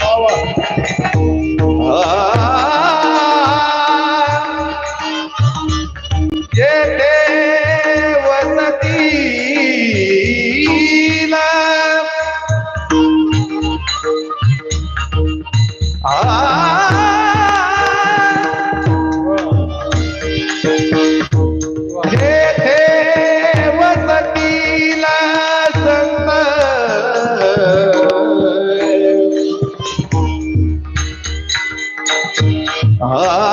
Power. Ah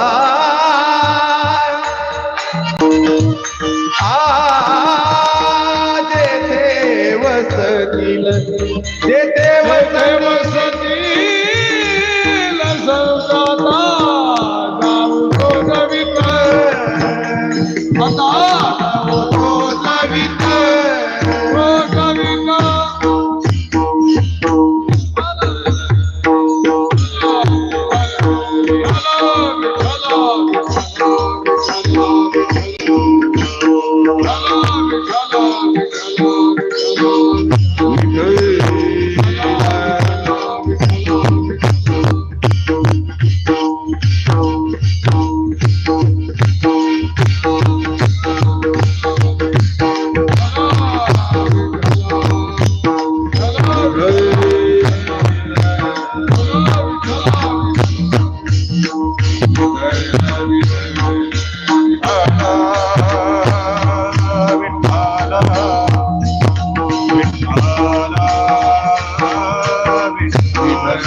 Vitara,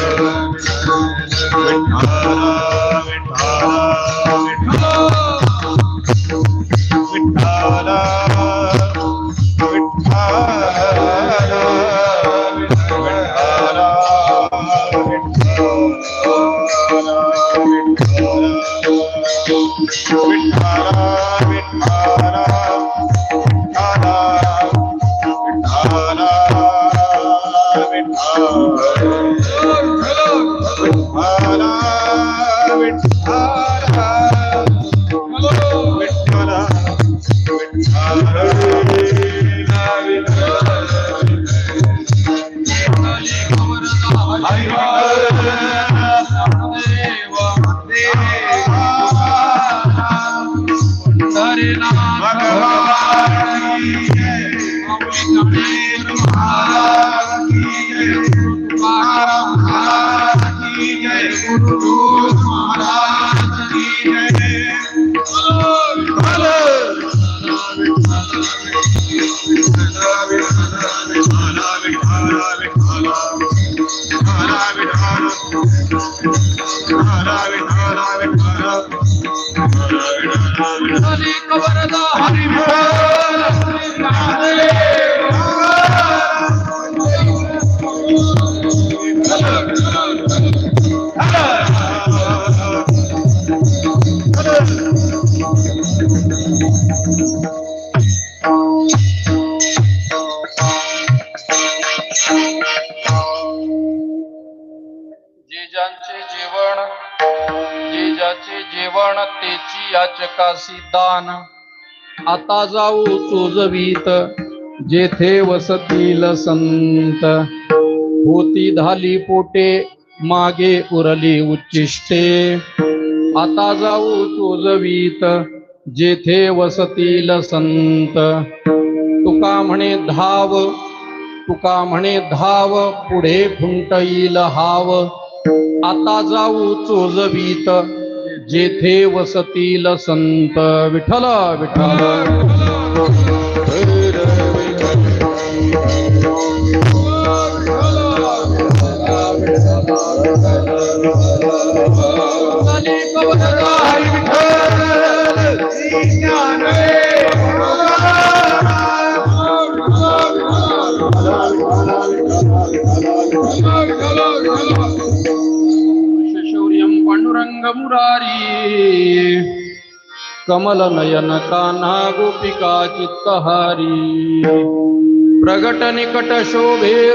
Vitara. Guru जेजांचे जेवण जेजाचे जेवण तेची याचकासी दान आता जाऊ चोजवीत जेथे वसतील संत. होती धाली पोटे मागे उरली उच्चिष्टे. आता जाऊ चोजवीत जेथे वसतील संत. तुका म्हणे धाव तुका म्हणे धाव पुढे फुंटईल हाव. आता जाऊ चोजवीत जेथे वसतील संत. विठ्ठल विठ्ठल. शौर्यं मुरारी। कमल नयन कान्हा गोपिका चित्तहारी। प्रगट निकट शोभे